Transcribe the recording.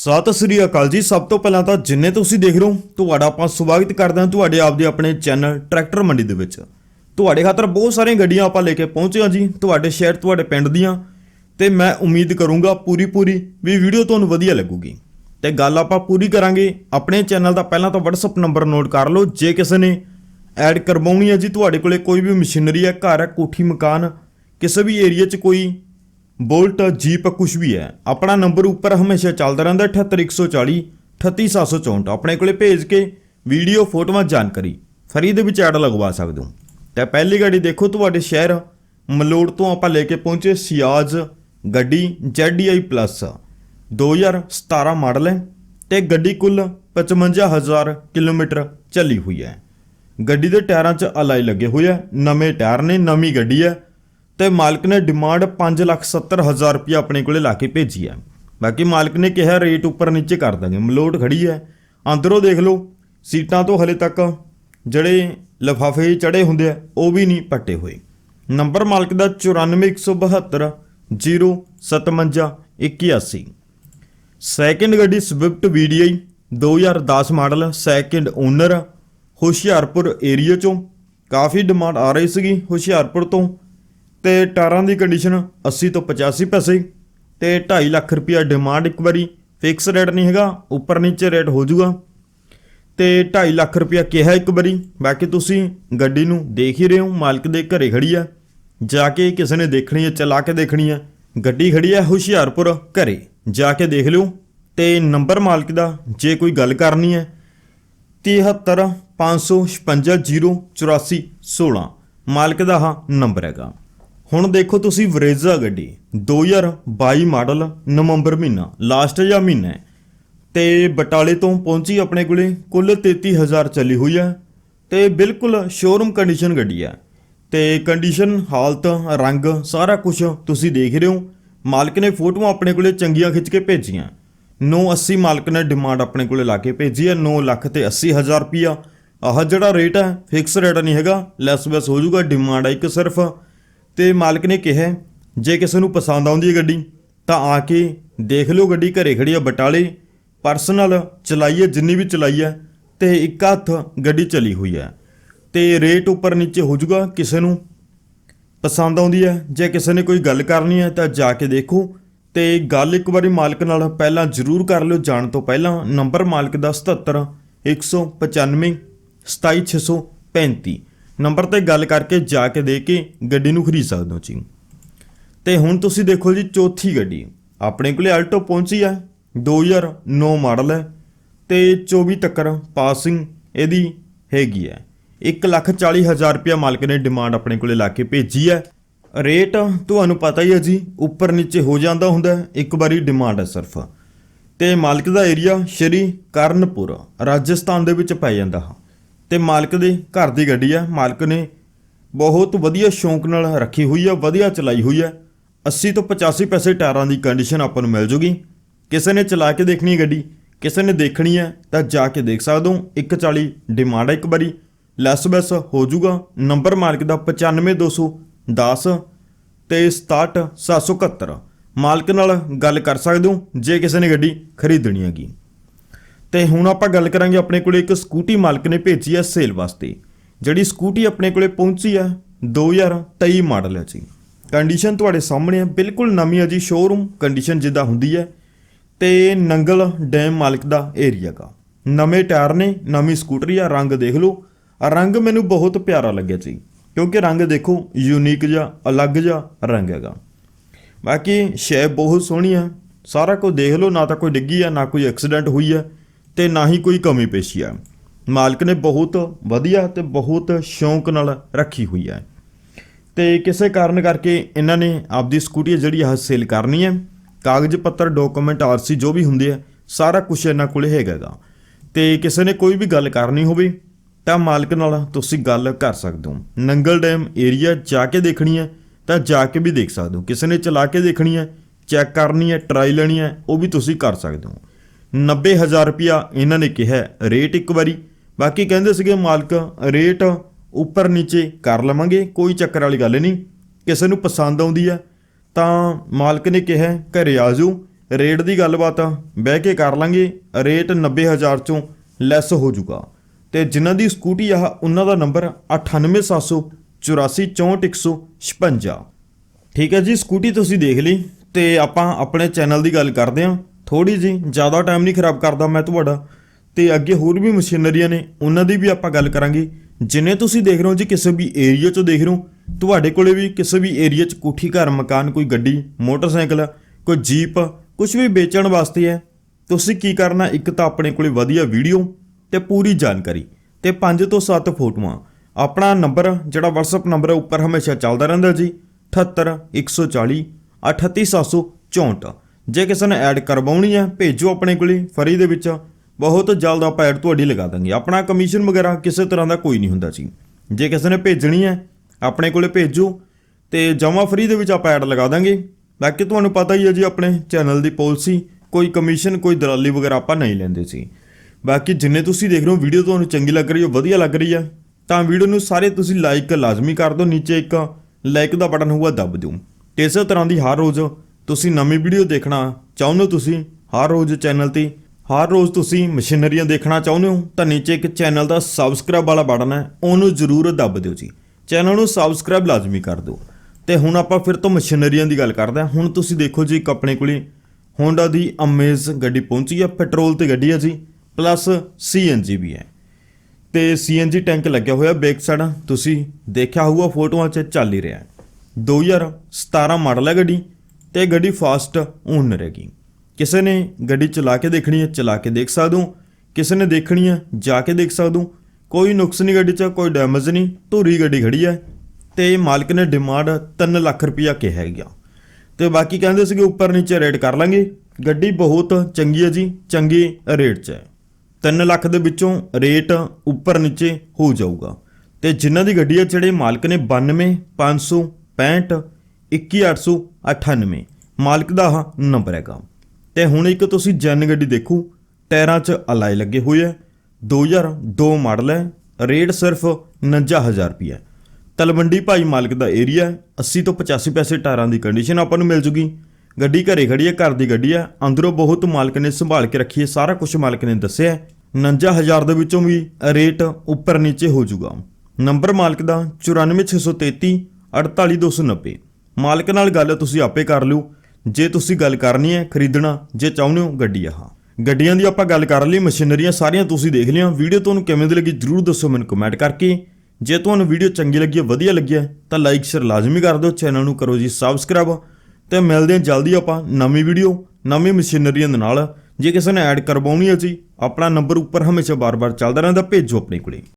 ਸਤਿ ਸ੍ਰੀ ਅਕਾਲ ਜੀ। ਸਭ ਤੋਂ ਪਹਿਲਾਂ ਤਾਂ ਜਿੰਨੇ ਤੁਸੀਂ ਦੇਖ ਰਹੇ ਹੋ, ਤੁਹਾਡਾ ਆਪਾਂ ਸਵਾਗਤ ਕਰਦੇ ਹਾਂ ਤੁਹਾਡੇ ਆਪਦੇ ਆਪਣੇ ਚੈਨਲ ਟਰੈਕਟਰ ਮੰਡੀ ਦੇ ਵਿੱਚ। ਤੁਹਾਡੇ ਖਾਤਰ ਬਹੁਤ ਸਾਰੀਆਂ ਗੱਡੀਆਂ ਆਪਾਂ ਲੈ ਕੇ ਪਹੁੰਚੇ ਹਾਂ ਜੀ, ਤੁਹਾਡੇ ਸ਼ਹਿਰ, ਤੁਹਾਡੇ ਪਿੰਡ ਦੀਆਂ। ਤੇ ਮੈਂ ਉਮੀਦ ਕਰੂੰਗਾ ਪੂਰੀ ਪੂਰੀ ਵੀ ਵੀਡੀਓ ਤੁਹਾਨੂੰ ਵਧੀਆ ਲੱਗੂਗੀ। ਤੇ ਗੱਲ ਆਪਾਂ ਪੂਰੀ ਕਰਾਂਗੇ। ਆਪਣੇ ਚੈਨਲ ਦਾ ਪਹਿਲਾਂ ਤਾਂ WhatsApp ਨੰਬਰ ਨੋਟ ਕਰ ਲਓ, ਜੇ ਕਿਸੇ ਨੇ ਐਡ ਕਰਵਾਉਣੀ ਹੈ ਜੀ, ਤੁਹਾਡੇ ਕੋਲੇ ਕੋਈ ਵੀ ਮਸ਼ੀਨਰੀ ਹੈ, ਘਰ ਹੈ, ਕੋਠੀ, ਮਕਾਨ, ਕਿਸੇ ਵੀ ਏਰੀਆ 'ਚ ਕੋਈ ਬੋਲਟ, ਜੀਪ ਕੁਝ ਵੀ ਹੈ। ਆਪਣਾ ਨੰਬਰ ਉੱਪਰ ਹਮੇਸ਼ਾ ਚੱਲਦਾ ਰਹਿੰਦਾ 78140 38764 ਆਪਣੇ ਕੋਲੇ ਭੇਜ ਕੇ ਵੀਡੀਓ, ਫੋਟੋਆਂ, ਜਾਣਕਾਰੀ। ਫਰੀ ਦੇ ਵਿੱਚ ਐਡ ਲਗਵਾ ਸਕਦੇ ਹੋ। ਤਾਂ ਪਹਿਲੀ ਗੱਡੀ ਦੇਖੋ, ਤੁਹਾਡੇ ਸ਼ਹਿਰ ਮਲੋੜ ਤੋਂ ਆਪਾਂ ਲੈ ਕੇ ਪਹੁੰਚੇ ਸਿਆਜ਼ ਗੱਡੀ ZDI ਪਲੱਸ। 2017 ਮਾਡਲ ਹੈ ਤੇ ਗੱਡੀ ਕੁੱਲ 55000 ਕਿਲੋਮੀਟਰ ਚੱਲੀ ਹੋਈ ਹੈ। ਗੱਡੀ ਦੇ ਟਾਇਰਾਂ 'ਚ ਅਲਾਈ ਲੱਗੇ ਹੋਏ ਆ ਨਵੇਂ ਟਾਇਰ ਨੇ, ਨਵੀਂ ਗੱਡੀ ਹੈ। ਤੇ ਮਾਲਕ ਨੇ ਡਿਮਾਂਡ 570000 ਰੁਪਏ ਆਪਣੇ ਕੋਲੇ ਲਾ ਕੇ ਭੇਜੀ ਹੈ। ਬਾਕੀ ਮਾਲਕ ਨੇ ਕਿਹਾ, ਰੇਟ ਉੱਪਰ ਨੀਚੇ ਕਰ ਦਾਂਗੇ। ਮਲੋਟ ਖੜੀ ਹੈ। ਅੰਦਰੋਂ ਦੇਖ ਲਓ, ਸੀਟਾਂ ਤੋਂ ਹਲੇ ਤੱਕ ਜਿਹੜੇ ਲਫਾਫੇ ਚੜੇ ਹੁੰਦੇ ਆ, ਉਹ ਵੀ ਨਹੀਂ ਪੱਟੇ ਹੋਏ। ਨੰਬਰ ਮਾਲਕ ਦਾ 94172 057 81 ਸੈਕਿੰਡ ਗੱਡੀ Swift VDI 2010 model, second owner, Hoshiarpur area ਚੋਂ। ਕਾਫੀ ਡਿਮਾਂਡ ਆ ਰਹੀ ਸੀਗੀ, ਹੁਸ਼ਿਆਰਪੁਰ ਤੋਂ। ਤੇ ਟਾਇਰਾਂ ਦੀ ਕੰਡੀਸ਼ਨ 80 ਤੋਂ 85 ਪੈਸੇ। ਤੇ 2.5 ਲੱਖ ਰੁਪਿਆ ਡਿਮਾਂਡ ਇੱਕ ਵਾਰੀ। ਫਿਕਸ ਰੇਟ ਨਹੀਂ ਹੈਗਾ, ਉੱਪਰ ਨੀਚੇ ਰੇਟ ਹੋ ਜਾਊਗਾ। ਤੇ 2.5 ਲੱਖ ਰੁਪਿਆ ਕਿਹਾ ਇੱਕ ਵਾਰੀ। ਬਾਕੀ ਤੁਸੀਂ ਗੱਡੀ ਨੂੰ ਦੇਖ ਹੀ ਰਹੇ ਹੋ, ਮਾਲਕ ਦੇ ਘਰੇ ਖੜੀ ਆ। ਜਾ ਕੇ ਕਿਸੇ ਨੇ ਦੇਖਣੀ ਹੈ ਚਲਾ ਕੇ ਦੇਖਣੀ ਹੈ ਗੱਡੀ ਖੜੀ ਹੈ ਹੁਸ਼ਿਆਰਪੁਰ ਘਰੇ। ਜਾ ਕੇ ਦੇਖ ਲਿਓ। ਤੇ ਨੰਬਰ ਮਾਲਕ ਦਾ ਜੇ ਕੋਈ ਗੱਲ ਕਰਨੀ ਹੈ 73 556 084 16 ਮਾਲਕ ਦਾ ਹਾਂ ਨੰਬਰ ਹੈਗਾ। ਹੁਣ ਦੇਖੋ ਤੁਸੀਂ ਵਰੇਜ਼ਾ ਗੱਡੀ 2022 ਮਾਡਲ, ਨਵੰਬਰ ਮਹੀਨਾ ਲਾਸਟ ਜਾਂ ਮਹੀਨਾ ਹੈ। ਤੇ ਬਟਾਲੇ ਤੋਂ ਪਹੁੰਚੀ ਆਪਣੇ ਕੋਲੇ, ਕੁੱਲ 33000 ਚੱਲੀ ਹੋਈ ਹੈ। ਤੇ ਬਿਲਕੁਲ ਸ਼ੋਰੂਮ ਕੰਡੀਸ਼ਨ ਗੱਡੀ ਹੈ। ਤੇ ਕੰਡੀਸ਼ਨ ਹਾਲਤ, ਰੰਗ, ਸਾਰਾ ਕੁਝ ਤੁਸੀਂ ਦੇਖ ਰਹੇ ਹੋ। ਮਾਲਕ ਨੇ ਫੋਟੋਆਂ ਆਪਣੇ ਕੋਲੇ ਚੰਗੀਆਂ ਖਿੱਚ ਕੇ ਭੇਜੀਆਂ। 980 ਮਾਲਕ ਨੇ ਡਿਮਾਂਡ ਆਪਣੇ ਕੋਲੇ ਲਾ ਕੇ ਭੇਜੀ ਹੈ। 9 ਲੱਖ ਤੇ 80000 ਰੁਪਿਆ ਆਹ ਜਿਹੜਾ ਰੇਟ ਹੈ ਫਿਕਸ ਰੇਟ ਨਹੀਂ ਹੈਗਾ। ਲੈਸ ਬੈਸ ਹੋ ਜਾਊਗਾ। ਡਿਮਾਂਡ ਹੈ ਇੱਕ ਸਿਰਫ ਤੇ ਮਾਲਕ ਨੇ ਕਿਹਾ, ਜੇ ਕਿਸੇ ਨੂੰ ਪਸੰਦ ਆਉਂਦੀ ਹੈ ਗੱਡੀ, ਤਾਂ ਆ ਕੇ ਦੇਖ ਲਿਓ ਗੱਡੀ ਘਰੇ ਖੜੀ ਆ ਬਟਾਲੇ, ਪਰਸਨਲ ਚਲਾਈਏ, ਜਿੰਨੀ ਵੀ ਚਲਾਈ ਹੈ ਤੇ ਇੱਕ ਹੱਥ ਗੱਡੀ ਚਲੀ ਹੋਈ ਹੈ। ਤੇ ਰੇਟ ਉੱਪਰ ਨੀਚੇ ਹੋ ਜਾਊਗਾ, ਕਿਸੇ ਨੂੰ ਪਸੰਦ ਆਉਂਦੀ ਹੈ, ਜੇ ਕਿਸੇ ਨੇ ਕੋਈ ਗੱਲ ਕਰਨੀ ਹੈ ਤਾਂ ਜਾ ਕੇ ਦੇਖੋ। ਤੇ ਗੱਲ ਇੱਕ ਵਾਰੀ ਮਾਲਕ ਨਾਲ ਪਹਿਲਾਂ ਜ਼ਰੂਰ ਕਰ ਲਿਓ, ਜਾਣ ਤੋਂ ਪਹਿਲਾਂ ਨੰਬਰ ਮਾਲਕ ਦਾ 77 195 27635 ਨੰਬਰ ਤੇ ਗੱਲ ਕਰਕੇ ਜਾ ਕੇ ਦੇ ਕੇ ਗੱਡੀ ਨੂੰ ਖਰੀਦ ਸਕਦੇ ਹੋ ਜੀ। ਤੇ ਹੁਣ ਤੁਸੀਂ ਦੇਖੋ ਜੀ, ਚੌਥੀ ਗੱਡੀ। ਆਪਣੇ ਕੋਲੇ ਆਲਟੋ ਪਹੁੰਚੀ ਹੈ 2009 ਮਾਡਲ ਹੈ ਤੇ 24 ਤੱਕ ਪਾਸਿੰਗ ਇਹਦੀ ਹੈਗੀ ਹੈ। 140000 ਰੁਪਇਆ ਮਾਲਕ ਨੇ ਡਿਮਾਂਡ ਆਪਣੇ ਕੋਲੇ ਲਾ ਕੇ ਭੇਜੀ ਹੈ। ਰੇਟ ਤੁਹਾਨੂੰ ਪਤਾ ਹੀ ਹੈ ਜੀ, ਉੱਪਰ ਨੀਚੇ ਹੋ ਜਾਂਦਾ ਹੁੰਦਾ ਇੱਕ ਵਾਰੀ ਡਿਮਾਂਡ ਹੈ ਸਿਰਫ। ਤੇ ਮਾਲਕ ਦਾ ਏਰੀਆ ਸ਼੍ਰੀ ਕਰਨਪੁਰ, ਰਾਜਸਥਾਨ ਦੇ ਵਿੱਚ ਪੈ ਜਾਂਦਾ ਹੈ। ਤੇ ਮਾਲਕ ਦੇ ਘਰ ਦੀ ਗੱਡੀ ਹੈ ਮਾਲਕ ਨੇ ਬਹੁਤ ਵਧੀਆ ਸ਼ੌਂਕ ਨਾਲ ਰੱਖੀ ਹੋਈ ਹੈ ਵਧੀਆ ਚਲਾਈ ਹੋਈ ਹੈ 80 ਤੋਂ 85 ਪੈਸੇ ਟਾਇਰਾਂ ਦੀ ਕੰਡੀਸ਼ਨ ਆਪਾਂ ਨੂੰ ਮਿਲ ਜੂਗੀ। ਕਿਸੇ ਨੇ ਚਲਾ ਕੇ ਦੇਖਣੀ ਹੈ ਗੱਡੀ, ਕਿਸੇ ਨੇ ਦੇਖਣੀ ਹੈ ਤਾਂ ਜਾ ਕੇ ਦੇਖ ਸਕਦੇ ਹੋ। 140 ਡਿਮਾਂਡ ਹੈ ਇੱਕ ਵਾਰੀ। ਲੈਸ ਬੈਸ ਹੋ ਜਾਊਗਾ ਨੰਬਰ ਮਾਲਕ ਦਾ 95210 ਤੇ 67771 ਮਾਲਕ ਨਾਲ ਗੱਲ ਕਰ ਸਕਦੇ ਹੋ, ਜੇ ਕਿਸੇ ਨੇ ਗੱਡੀ ਖਰੀਦਣੀ ਹੈਗੀ। ਤੇ ਹੁਣ ਆਪਾਂ ਗੱਲ ਕਰਾਂਗੇ ਆਪਣੇ ਕੋਲੇ ਇੱਕ ਸਕੂਟੀ ਮਾਲਕ ਨੇ ਭੇਜੀ ਹੈ ਸੇਲ ਵਾਸਤੇ। ਜਿਹੜੀ ਸਕੂਟੀ ਆਪਣੇ ਕੋਲੇ ਪਹੁੰਚੀ ਹੈ 2023 ਮਾਡਲ ਹੈ ਜੀ ਕੰਡੀਸ਼ਨ ਤੁਹਾਡੇ ਸਾਹਮਣੇ ਹੈ, ਬਿਲਕੁਲ ਨਵੀਂ ਹੈ ਜੀ ਸ਼ੋਰੂਮ ਕੰਡੀਸ਼ਨ ਜਿੱਦਾਂ ਹੁੰਦੀ ਹੈ। ਤੇ ਨੰਗਲ ਡੈਮ ਮਾਲਕ ਦਾ ਏਰੀਆ ਦਾ ਨਵੇਂ ਟਾਇਰ ਨੇ, ਨਵੀਂ ਸਕੂਟਰੀ ਆ, ਰੰਗ ਦੇਖ ਲਓ। ਰੰਗ ਮੈਨੂੰ ਬਹੁਤ ਪਿਆਰਾ ਲੱਗਿਆ ਜੀ, ਕਿਉਂਕਿ ਰੰਗ ਦੇਖੋ ਯੂਨੀਕ ਜਿਹਾ, ਅਲੱਗ ਜਿਹਾ ਰੰਗ ਹੈਗਾ। ਬਾਕੀ ਸ਼ੈ ਬਹੁਤ ਸੋਹਣੀ ਆ ਸਾਰਾ ਕੁਝ ਦੇਖ ਲਓ, ਨਾ ਤਾਂ ਕੋਈ ਡਿੱਗੀ ਆ ਨਾ ਕੋਈ ਐਕਸੀਡੈਂਟ ਹੋਈ ਆ ਤੇ ਨਾ ਹੀ ਕੋਈ ਕਮੀ ਪੇਸ਼ੀ ਆ ਮਾਲਕ ਨੇ ਬਹੁਤ ਵਧੀਆ ਤੇ ਬਹੁਤ ਸ਼ੌਂਕ ਨਾਲ ਰੱਖੀ ਹੋਈ ਹੈ। ਤੇ ਕਿਸੇ ਕਾਰਨ ਕਰਕੇ ਇਹਨਾਂ ਨੇ ਆਪਦੀ ਸਕੂਟੀ ਜਿਹੜੀ ਆ ਸੇਲ ਕਰਨੀ ਹੈ। ਕਾਗਜ਼ ਪੱਤਰ ਡਾਕੂਮੈਂਟ ਆਰਸੀ ਜੋ ਵੀ ਹੁੰਦੇ ਆ, ਸਾਰਾ ਕੁਝ ਇਹਨਾਂ ਕੋਲੇ ਹੈਗਾਗਾ ਤੇ ਕਿਸੇ ਨੇ ਕੋਈ ਵੀ ਗੱਲ ਕਰਨੀ ਹੋਵੇ, ਤਾਂ ਮਾਲਕ ਨਾਲ ਤੁਸੀਂ ਗੱਲ ਕਰ ਸਕਦੇ ਹੋ। ਨੰਗਲ ਡੈਮ ਏਰੀਆ ਜਾ ਕੇ ਦੇਖਣੀ ਹੈ, ਤਾਂ ਜਾ ਕੇ ਵੀ ਦੇਖ ਸਕਦੇ ਹੋ। ਕਿਸੇ ਨੇ ਚਲਾ ਕੇ ਦੇਖਣੀ ਹੈ, ਚੈੱਕ ਕਰਨੀ ਹੈ ਟਰਾਈ ਲੈਣੀ ਹੈ, ਉਹ ਵੀ ਤੁਸੀਂ ਕਰ ਸਕਦੇ ਹੋ। 90000 ਰੁਪਿਆ ਇਹਨਾਂ ਨੇ ਕਿਹਾ ਰੇਟ ਇੱਕ ਵਾਰੀ। ਬਾਕੀ ਕਹਿੰਦੇ ਸੀਗੇ ਮਾਲਕ ਰੇਟ ਉੱਪਰ ਨੀਚੇ ਕਰ ਲਵਾਂਗੇ ਕੋਈ ਚੱਕਰ ਵਾਲੀ ਗੱਲ ਨਹੀਂ। ਕਿਸੇ ਨੂੰ ਪਸੰਦ ਆਉਂਦੀ ਹੈ ਤਾਂ ਮਾਲਕ ਨੇ ਕਿਹਾ ਹੈ, ਘਰੇ ਆ ਜਾਓ। ਰੇਟ ਦੀ ਗੱਲਬਾਤ ਬਹਿ ਕੇ ਕਰ ਲਾਂਗੇ। ਰੇਟ 90000 ਚੋਂ ਲੈਸ ਹੋ ਜਾਊਗਾ। ਤੇ ਜਿਨ੍ਹਾਂ ਦੀ ਸਕੂਟੀ ਆ ਉਹਨਾਂ ਦਾ ਨੰਬਰ 9874844156 ਠੀਕ ਹੈ ਜੀ ਸਕੂਟੀ ਤੁਸੀਂ ਦੇਖ ਲਈ। ਤੇ ਆਪਾਂ ਆਪਣੇ ਚੈਨਲ ਦੀ ਗੱਲ ਕਰਦੇ ਹਾਂ। ਥੋੜੀ ਜੀ ਜ਼ਿਆਦਾ ਟਾਈਮ ਨਹੀਂ ਖਰਾਬ ਕਰਦਾ ਮੈਂ ਤੁਹਾਡਾ। ਤੇ ਅੱਗੇ ਹੋਰ ਵੀ ਮਸ਼ੀਨਰੀਆਂ ਨੇ, ਉਹਨਾਂ ਦੀ ਵੀ ਆਪਾਂ ਗੱਲ ਕਰਾਂਗੇ। ਜਿਨੇ ਤੁਸੀਂ ਦੇਖ ਰਹੇ ਹੋ ਜੀ, ਕਿਸੇ ਵੀ ਏਰੀਆ 'ਚੋਂ ਦੇਖ ਰਹੇ ਹੋ, ਤੁਹਾਡੇ ਕੋਲੇ ਵੀ ਕਿਸੇ ਵੀ ਏਰੀਆ 'ਚ ਕੋਠੀ, ਘਰ, ਮਕਾਨ, ਕੋਈ ਗੱਡੀ, ਮੋਟਰਸਾਈਕਲ, ਕੋਈ ਜੀਪ ਕੁਝ ਵੀ ਵੇਚਣ ਵਾਸਤੇ ਹੈ, ਤੁਸੀਂ ਕੀ ਕਰਨਾ? ਇੱਕ ਤਾਂ ਆਪਣੇ ਕੋਲੇ ਵਧੀਆ ਵੀਡੀਓ ਤੇ ਪੂਰੀ ਜਾਣਕਾਰੀ ਤੇ 5 ਤੋਂ 7 ਫੋਟੋਆਂ। ਆਪਣਾ ਨੰਬਰ ਜਿਹੜਾ WhatsApp ਨੰਬਰ ਹੈ, ਉੱਪਰ ਹਮੇਸ਼ਾ ਚੱਲਦਾ ਰਹਿੰਦਾ ਜੀ 78 140 38764 ਜੇ ਕਿਸੇ ਨੇ ਐਡ ਕਰਵਾਉਣੀ ਹੈ, ਭੇਜੋ ਆਪਣੇ ਕੋਲੇ ਫਰੀ ਦੇ ਵਿੱਚ। ਬਹੁਤ ਜਲਦ ਆਪਾਂ ਐਡ ਤੁਹਾਡੀ ਲਗਾ ਦਾਂਗੇ। ਆਪਣਾ ਕਮਿਸ਼ਨ ਵਗੈਰਾ ਕਿਸੇ ਤਰ੍ਹਾਂ ਦਾ ਕੋਈ ਨਹੀਂ ਹੁੰਦਾ ਜੀ। ਜੇ ਕਿਸੇ ਨੇ ਭੇਜਣੀ ਹੈ, ਆਪਣੇ ਕੋਲੇ ਭੇਜੋ ਤੇ ਜਮਾ ਫਰੀ ਦੇ ਵਿੱਚ ਆਪਾਂ ਐਡ ਲਗਾ ਦਾਂਗੇ। ਬਾਕੀ ਤੁਹਾਨੂੰ ਪਤਾ ਹੀ ਹੈ ਜੀ, ਆਪਣੇ ਚੈਨਲ ਦੀ ਪਾਲਿਸੀ, ਕੋਈ ਕਮਿਸ਼ਨ, ਕੋਈ ਦਲਾਲੀ ਵਗੈਰਾ ਆਪਾਂ ਨਹੀਂ ਲੈਂਦੇ ਸੀ। ਬਾਕੀ ਜਿੰਨੇ ਤੁਸੀਂ ਦੇਖ ਰਹੇ ਹੋ, ਵੀਡੀਓ ਤੁਹਾਨੂੰ ਚੰਗੀ ਲੱਗ ਰਹੀ ਹੋ, ਵਧੀਆ ਲੱਗ ਰਹੀ ਹੈ, ਤਾਂ ਵੀਡੀਓ ਨੂੰ ਸਾਰੇ ਤੁਸੀਂ ਲਾਈਕ ਲਾਜ਼ਮੀ ਕਰ ਦਿਓ, ਨੀਚੇ ਇੱਕ ਲਾਈਕ ਦਾ ਬਟਨ ਹੋਊਗਾ, ਦੱਬ ਦਿਓ। ਤੇ ਇਸੇ ਤਰ੍ਹਾਂ ਦੀ ਹਰ ਰੋਜ਼ ਤੁਸੀਂ ਨਵੀਂ ਵੀਡੀਓ ਦੇਖਣਾ ਚਾਹੁੰਦੇ ਹੋ ਤੁਸੀਂ ਹਰ ਰੋਜ਼ ਚੈਨਲ ਤੇ, ਹਰ ਰੋਜ਼ ਤੁਸੀਂ ਮਸ਼ੀਨਰੀਆਂ ਦੇਖਣਾ ਚਾਹੁੰਦੇ ਹੋ, ਤਾਂ ਨੀਚੇ ਇੱਕ ਚੈਨਲ ਦਾ ਸਬਸਕ੍ਰਾਈਬ ਵਾਲਾ ਬਟਨ ਹੈ, ਉਹਨੂੰ ਜ਼ਰੂਰ ਦੱਬ ਦਿਓ ਜੀ। ਚੈਨਲ ਨੂੰ ਸਬਸਕ੍ਰਾਈਬ ਲਾਜ਼ਮੀ ਕਰ ਦਿਓ। ਤੇ ਹੁਣ ਆਪਾਂ ਫਿਰ ਤੋਂ ਮਸ਼ੀਨਰੀਆਂ ਦੀ ਗੱਲ ਕਰਦੇ ਹਾਂ। ਹੁਣ ਤੁਸੀਂ ਦੇਖੋ ਜੀ ਇੱਕ ਆਪਣੇ ਕੋਲੇ ਹੋਂਡਾ ਦੀ ਅਮੇਜ਼ ਗੱਡੀ ਪਹੁੰਚੀ ਹੈ ਪੈਟਰੋਲ ਤੇ ਗੱਡੀ ਹੈ ਜੀ ਪਲੱਸ ਸੀਐਨਜੀ ਵੀ ਹੈ। ਤੇ ਸੀਐਨਜੀ ਟੈਂਕ ਲੱਗਿਆ ਹੋਇਆ ਬੈਕ ਸਾਈਡ ਤੁਸੀਂ ਦੇਖਿਆ ਹੋਊਗਾ ਫੋਟੋਆਂ 'ਚ ਚੱਲ ਹੀ ਰਿਹਾ ਹੈ। 2017 ਮਾਡਲ ਹੈ ਗੱਡੀ। ਤੇ ਗੱਡੀ ਫਾਸਟ ਓਨਰ ਹੈਗੀ ਕਿਸੇ ਨੇ ਗੱਡੀ ਚਲਾ ਕੇ ਦੇਖਣੀ ਹੈ, ਚਲਾ ਕੇ ਦੇਖ ਸਕਦੇ। ਕਿਸੇ ਨੇ ਦੇਖਣੀ ਹੈ, ਜਾ ਕੇ ਦੇਖ ਸਕਦੇ। ਕੋਈ ਨੁਕਸ ਨਹੀਂ ਗੱਡੀ 'ਚ, ਕੋਈ ਡੈਮੇਜ ਨਹੀਂ। ਧੂਰੀ ਗੱਡੀ ਖੜੀ ਹੈ ਤੇ ਮਾਲਕ ਨੇ ਡਿਮਾਂਡ 3 ਲੱਖ ਰੁਪਇਆ ਕਿਹਾ ਹੈਗਾ ਤੇ ਬਾਕੀ ਕਹਿੰਦੇ ਸੀਗੇ ਉੱਪਰ ਨੀਚੇ ਰੇਟ ਕਰ ਲਾਂਗੇ। ਗੱਡੀ ਬਹੁਤ ਚੰਗੀ ਹੈ ਜੀ, ਚੰਗੇ ਰੇਟ 'ਚ ਹੈ। 3 ਲੱਖ ਦੇ ਵਿੱਚੋਂ ਰੇਟ ਉੱਪਰ ਨੀਚੇ ਹੋ ਜਾਊਗਾ। ਤੇ ਜਿਨ੍ਹਾਂ ਦੀ ਗੱਡੀ ਹੈ, ਜਿਹੜੇ ਮਾਲਕ ਨੇ 92 565 21898 ਮਾਲਕ ਦਾ ਆਹ ਨੰਬਰ ਹੈਗਾ। ਤੇ ਹੁਣ ਇੱਕ ਤੁਸੀਂ ਜਨ ਗੱਡੀ ਦੇਖੋ, ਟਾਇਰਾਂ 'ਚ ਅਲਾਈ ਲੱਗੇ ਹੋਏ ਹੈ 2002 ਮਾਡਲ ਹੈ, ਰੇਟ ਸਿਰਫ 49000 ਰੁਪਏ ਹੈ ਤਲਵੰਡੀ ਭਾਈ ਮਾਲਕ ਦਾ ਏਰੀਆ 80 ਤੋਂ 85 ਪੈਸੇ ਟਾਇਰਾਂ ਦੀ ਕੰਡੀਸ਼ਨ ਆਪਾਂ ਨੂੰ ਮਿਲ ਜੂਗੀ। ਗੱਡੀ ਘਰੇ ਖੜੀ ਹੈ, ਘਰ ਦੀ ਗੱਡੀ ਹੈ, ਅੰਦਰੋਂ ਬਹੁਤ ਮਾਲਕ ਨੇ ਸੰਭਾਲ ਕੇ ਰੱਖੀ ਹੈ, ਸਾਰਾ ਕੁਝ ਮਾਲਕ ਨੇ ਦੱਸਿਆ ਹੈ। 49000 ਦੇ ਵਿੱਚੋਂ ਵੀ ਰੇਟ ਉੱਪਰ ਨੀਚੇ ਹੋ ਜਾਊਗਾ ਨੰਬਰ ਮਾਲਕ ਦਾ 94633 48290 ਮਾਲਕ ਨਾਲ ਗੱਲ ਤੁਸੀਂ ਆਪੇ ਕਰ ਲਿਓ। ਜੇ ਤੁਸੀਂ ਗੱਲ ਕਰਨੀ ਹੈ, ਖਰੀਦਣਾ, ਜੇ ਚਾਹੁੰਦੇ ਹੋ ਗੱਡੀ ਆਹ ਗੱਡੀਆਂ ਦੀ ਆਪਾਂ ਗੱਲ ਕਰ ਲਈ, ਮਸ਼ੀਨਰੀਆਂ ਸਾਰੀਆਂ ਤੁਸੀਂ ਦੇਖ ਲਿਆ ਵੀਡੀਓ ਤੁਹਾਨੂੰ ਕਿਵੇਂ ਦੀ ਲੱਗੀ ਜਰੂਰ ਦੱਸੋ ਮੈਨੂੰ ਕਮੈਂਟ ਕਰਕੇ। ਜੇ ਤੁਹਾਨੂੰ ਵੀਡੀਓ ਚੰਗੀ ਲੱਗੀ ਹੈ, ਵਧੀਆ ਲੱਗੀ ਹੈ, ਤਾਂ ਲਾਈਕ ਸ਼ੇਅਰ ਲਾਜ਼ਮੀ ਕਰ ਦਿਓ। ਚੈਨਲ ਨੂੰ ਕਰੋ ਜੀ ਸਬਸਕ੍ਰਾਈਬ ਤੇ ਮਿਲਦੇ ਹਾਂ ਜਲਦੀ ਆਪਾਂ ਨਵੀਂ ਵੀਡੀਓ, ਨਵੀਂ ਮਸ਼ੀਨਰੀਆਂ ਦੇ ਨਾਲ। ਜੇ ਕਿਸੇ ਨੇ ਐਡ ਕਰਵਾਉਣੀ ਹੈ ਜੀ, ਆਪਣਾ ਨੰਬਰ ਉੱਪਰ ਹਮੇਸ਼ਾ ਬਾਰ-ਬਾਰ ਚੱਲਦਾ ਰਹਿੰਦਾ। ਭੇਜੋ ਆਪਣੇ ਕੋਲੇ।